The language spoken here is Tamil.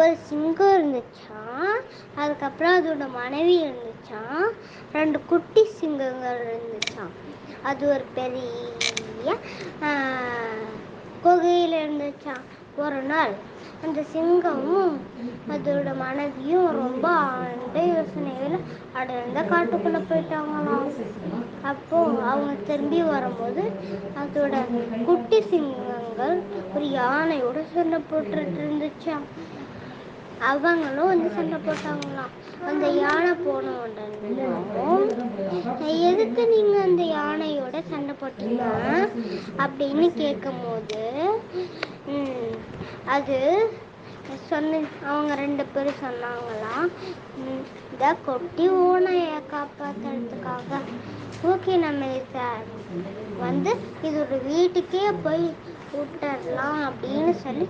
ஒரு சிங்கம் இருந்துச்சாம். அதுக்கப்புறம் அதோட மனைவி இருந்துச்சாம். ரெண்டு குட்டி சிங்கங்கள் இருந்துச்சாம். அது ஒரு பெரிய குகையில் குகையில இருந்துச்சாம். ஒரு நாள் அந்த சிங்கமும் அதோட மனைவியும் ரொம்ப யோசனையில் அடர்ந்த காட்டுக்குள்ள போயிட்டாங்களாம் அப்போ அவங்க திரும்பி வரும்போது அதோட குட்டி சிங்கங்கள் ஒரு யானையோட சண்டை போட்டுட்டு இருந்துச்சாம் அவங்களும் வந்து சண்டை போட்டாங்களாம். அந்த யானை போன எதுக்கு நீங்க அந்த யானையோட சண்டை போட்டீங்க? அப்படின்னு கேட்கும்போது அது சொன்ன அவங்க ரெண்டு பேரும் சொன்னாங்களாம். இத கொட்டி ஓனையை காப்பாத்துறதுக்காக தூக்கி நம்ம வந்து இதோட வீட்டுக்கே போய் விட்டுறலாம் அப்படின்னு சொல்லி